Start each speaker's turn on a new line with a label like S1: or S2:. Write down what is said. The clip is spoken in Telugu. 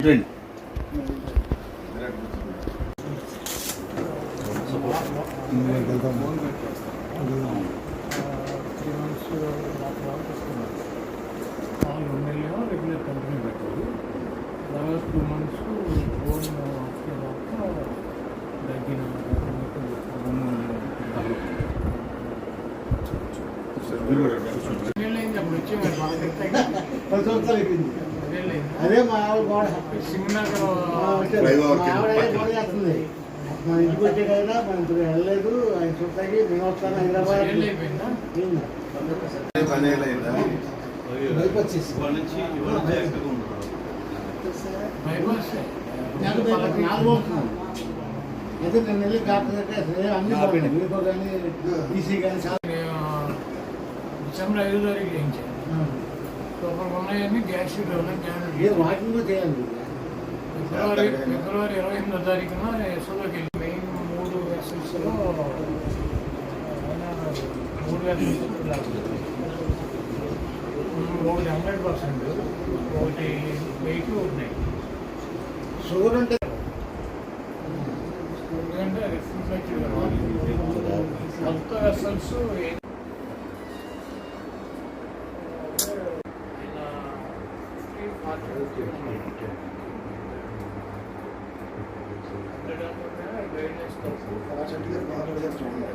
S1: రండి
S2: త్రీ మంత్స్ రెండు నెలలేమో రెగ్యులర్ కంటిన్యూ పెట్టారు తర్వాత టూ మంత్స్ ఓన్ దాకా దగ్గర నెలలైంది అప్పుడు వచ్చేవారు బాగా
S3: పది సంవత్సరాలు అయిపోయింది
S2: నెలలైంది
S3: అదే మా ఆవిడ గోడ. మా మా చేస్తుంది. మన ఇంటికి వచ్చే కదా మన ఇంటికి వెళ్ళలేదు. ఆయన చూస్తాకి మేము వస్తాను హైదరాబాద్.
S2: బైపాస్
S3: నాలుగు అయితే నేను వెళ్ళి డాక్టర్ దగ్గర అన్ని బాగుంది మీకు కానీ ఈసీ కానీ చాలా
S2: డిసెంబర్ ఐదో తారీఖు చేయించాను లోపల ఉన్నాయని గ్యాస్
S3: కూడా చేయాలి?
S2: ఫిబ్రవరి ఫిబ్రవరి ఇరవై ఎనిమిదో తారీఖున ఎస్ఓలోకి వెళ్ళి మెయిన్ మూడు వెసల్స్లో మూడు వెసల్స్ ఒకటి హండ్రెడ్ పర్సెంట్ ఒకటి వెయిట్ ఉన్నాయి.
S3: షుగర్ అంటే?
S2: ఎందుకంటే రిఫ్లెక్టెడ్ కొత్త వెసల్స్ चंडीगढ़ बाहर चौड़ी है